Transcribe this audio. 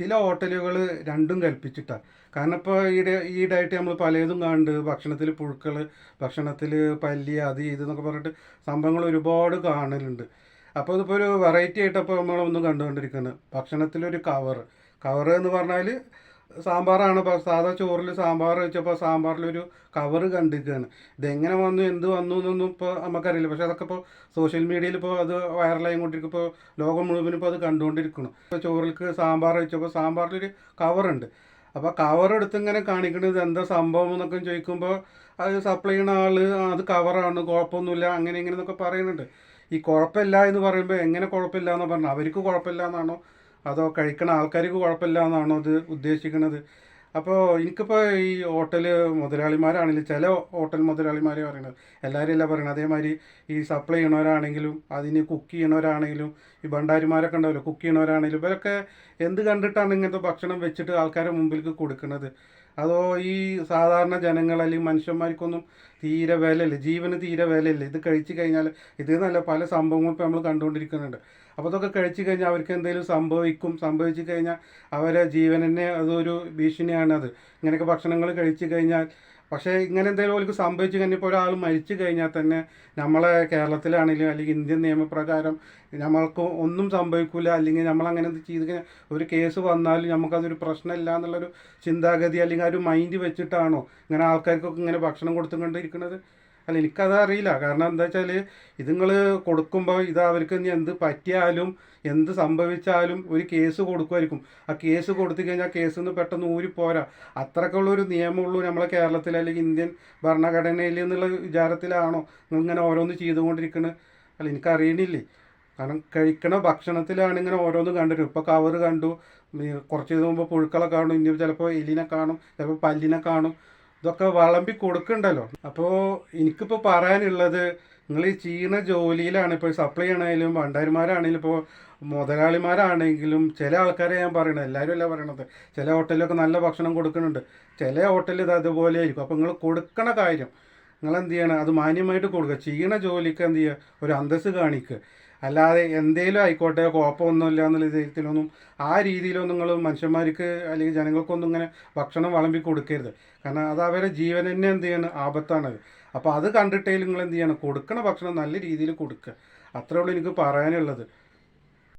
ചില ഹോട്ടലുകൾ രണ്ടും കൽപ്പിച്ചിട്ടാണ് കാരണം ഇപ്പോൾ ഈടെ ഈടായിട്ട് നമ്മൾ പലതും കാണുന്നുണ്ട് ഭക്ഷണത്തിൽ പുഴുക്കൾ ഭക്ഷണത്തിൽ പല്ലി അത് ഇത് എന്നൊക്കെ പറഞ്ഞിട്ട് സംഭവങ്ങൾ ഒരുപാട് കാണലുണ്ട്. അപ്പോൾ ഇതിപ്പോൾ ഒരു വെറൈറ്റി ആയിട്ടപ്പോൾ നമ്മളൊന്നും കണ്ടുകൊണ്ടിരിക്കുന്നത് ഭക്ഷണത്തിലൊരു കവർ കവർ എന്ന് പറഞ്ഞാൽ സാമ്പാറാണ്. ഇപ്പോൾ സാധാ ചോറിൽ സാമ്പാർ വെച്ചപ്പോൾ സാമ്പാറിലൊരു കവർ കണ്ടിരിക്കുകയാണ്. ഇതെങ്ങനെ വന്നു എന്ത് വന്നു എന്നൊന്നും ഇപ്പോൾ നമുക്കറിയില്ല. പക്ഷേ അതൊക്കെ ഇപ്പോൾ സോഷ്യൽ മീഡിയയിൽ ഇപ്പോൾ അത് വൈറലായി കൊണ്ടിരിക്കും. ഇപ്പോൾ ലോകം മുഴുവനും ഇപ്പോൾ അത് കണ്ടുകൊണ്ടിരിക്കണം ഇപ്പോൾ ചോറിലേക്ക് സാമ്പാർ വെച്ചപ്പോൾ സാമ്പാറിലൊരു കവറുണ്ട് അപ്പോൾ കവർ ഇങ്ങനെ കാണിക്കുന്നത് എന്താ സംഭവം എന്നൊക്കെ ചോദിക്കുമ്പോൾ അത് സപ്ലൈ ചെയ്യുന്ന ആൾ അത് കവറാണ് കുഴപ്പമൊന്നുമില്ല അങ്ങനെ ഇങ്ങനെ എന്നൊക്കെ പറയുന്നുണ്ട്. ഈ കുഴപ്പമില്ല എന്ന് പറയുമ്പോൾ എങ്ങനെ കുഴപ്പമില്ല എന്ന് പറഞ്ഞാൽ അവർക്ക് കുഴപ്പമില്ല എന്നാണോ അതോ കഴിക്കണ ആൾക്കാർക്ക് കുഴപ്പമില്ല എന്നാണോ അത് ഉദ്ദേശിക്കുന്നത്? അപ്പോൾ എനിക്കിപ്പോൾ ഈ ഹോട്ടൽ മുതലാളിമാരാണെങ്കിലും ചില ഹോട്ടൽ മുതലാളിമാരെ പറയുന്നത് എല്ലാവരും അല്ല പറയുന്നത് അതേമാതിരി ഈ സപ്ലൈ ചെയ്യണവരാണെങ്കിലും അതിന് കുക്ക് ചെയ്യണവരാണെങ്കിലും ഈ ഭണ്ടാരിമാരൊക്കെ ഉണ്ടാവില്ല കുക്ക് ചെയ്യണവരാണെങ്കിലും ഇവരൊക്കെ എന്ത് കണ്ടിട്ടാണ് ഇങ്ങനത്തെ ഭക്ഷണം വെച്ചിട്ട് ആൾക്കാരുടെ മുമ്പിലേക്ക് കൊടുക്കുന്നത് അതോ ഈ സാധാരണ ജനങ്ങൾ അല്ലെങ്കിൽ മനുഷ്യന്മാർക്കൊന്നും തീരെ വിലയില്ല ജീവന് തീരെ വിലയില്ല. ഇത് കഴിച്ചു കഴിഞ്ഞാൽ ഇത് നല്ല പല സംഭവങ്ങളും ഇപ്പോൾ നമ്മൾ കണ്ടുകൊണ്ടിരിക്കുന്നുണ്ട്. അപ്പോൾ അതൊക്കെ കഴിച്ചു കഴിഞ്ഞാൽ അവർക്ക് എന്തെങ്കിലും സംഭവിക്കും. സംഭവിച്ചു കഴിഞ്ഞാൽ അവരെ ജീവനെന്നെ അതൊരു ഭീഷണിയാണ് അത്. ഇങ്ങനെയൊക്കെ ഭക്ഷണങ്ങൾ കഴിച്ചു കഴിഞ്ഞാൽ പക്ഷേ ഇങ്ങനെ എന്തെങ്കിലും അവർക്ക് സംഭവിച്ചു കഴിഞ്ഞാൽ ഇപ്പോൾ ഒരാൾ മരിച്ചു കഴിഞ്ഞാൽ തന്നെ നമ്മളെ കേരളത്തിലാണെങ്കിലും അല്ലെങ്കിൽ ഇന്ത്യൻ നിയമപ്രകാരം നമ്മൾക്ക് ഒന്നും സംഭവിക്കില്ല അല്ലെങ്കിൽ നമ്മൾ അങ്ങനെ എന്ത് ചെയ്ത് കഴിഞ്ഞാൽ ഒരു കേസ് വന്നാലും നമുക്കതൊരു പ്രശ്നമില്ല എന്നുള്ളൊരു ചിന്താഗതി അല്ലെങ്കിൽ ആ ഒരു മൈൻഡ് വെച്ചിട്ടാണോ ഇങ്ങനെ ആൾക്കാർക്കൊക്കെ ഇങ്ങനെ ഭക്ഷണം കൊടുത്തുകൊണ്ടിരിക്കുന്നത് അല്ല എനിക്കത് അറിയില്ല. കാരണം എന്താ വെച്ചാൽ ഇത് നിങ്ങൾ കൊടുക്കുമ്പോൾ ഇത് അവർക്ക് ഇനി എന്ത് പറ്റിയാലും എന്ത് സംഭവിച്ചാലും ഒരു കേസ് കൊടുക്കുമായിരിക്കും. ആ കേസ് കൊടുത്തു കഴിഞ്ഞാൽ കേസ് നിന്ന് പെട്ടെന്ന് ഊരി പോരാ. അത്രക്കുള്ള ഒരു നിയമമുള്ളൂ നമ്മളെ കേരളത്തിൽ അല്ലെങ്കിൽ ഇന്ത്യൻ ഭരണഘടനയിൽ എന്നുള്ള വിചാരത്തിലാണോ ഇങ്ങനെ ഓരോന്ന് ചെയ്തുകൊണ്ടിരിക്കുന്നത് അല്ല എനിക്കറിയണില്ലേ? കാരണം കഴിക്കണ ഭക്ഷണത്തിലാണ് ഇങ്ങനെ ഓരോന്നും കണ്ടിട്ട്. ഇപ്പോൾ കവർ കണ്ടു കുറച്ച് ദിവസം മുമ്പ് പുഴുക്കളെ കാണും ഇനി ചിലപ്പോൾ എലിനെ കാണും ചിലപ്പോൾ പല്ലിനെ കാണും. ഇതൊക്കെ വളമ്പി കൊടുക്കണ്ടല്ലോ. അപ്പോൾ എനിക്കിപ്പോൾ പറയാനുള്ളത് നിങ്ങൾ ഈ ചെയ്യുന്ന ജോലിയിലാണ് ഇപ്പോൾ സപ്ലൈ ആണെങ്കിലും ഭണ്ടാരിമാരാണെങ്കിലും ഇപ്പോൾ മുതലാളിമാരാണെങ്കിലും ചില ആൾക്കാരെ ഞാൻ പറയണത് എല്ലാവരും അല്ല പറയണത്? ചില ഹോട്ടലിലൊക്കെ നല്ല ഭക്ഷണം കൊടുക്കുന്നുണ്ട്. ചില ഹോട്ടലിൽ ഇത് അതുപോലെ ആയിരിക്കും. അപ്പോൾ നിങ്ങൾ കൊടുക്കണ കാര്യം നിങ്ങൾ എന്ത് ചെയ്യണം? അത് മാന്യമായിട്ട് കൊടുക്കുക. ചെയ്യണ ജോലിക്ക് എന്ത് ചെയ്യുക? ഒരു അന്തസ്സ് കാണിക്കുക. അല്ലാതെ എന്തേലും ആയിക്കോട്ടെ കുഴപ്പമൊന്നുമില്ല എന്നുള്ള രീതിയിലൊന്നും ആ രീതിയിലൊന്നും നിങ്ങൾ മനുഷ്യന്മാർക്ക് അല്ലെങ്കിൽ ജനങ്ങൾക്കൊന്നും ഇങ്ങനെ ഭക്ഷണം വിളമ്പി കൊടുക്കരുത്. കാരണം അത് അവരെ ജീവൻ തന്നെ എന്ത് ചെയ്യണം? ആപത്താണത്. അപ്പോൾ അത് കണ്ടിട്ടേ നിങ്ങൾ എന്ത് ചെയ്യണം? കൊടുക്കണ ഭക്ഷണം നല്ല രീതിയിൽ കൊടുക്കുക. അത്രേ ഉള്ളൂ എനിക്ക് പറയാനുള്ളത്.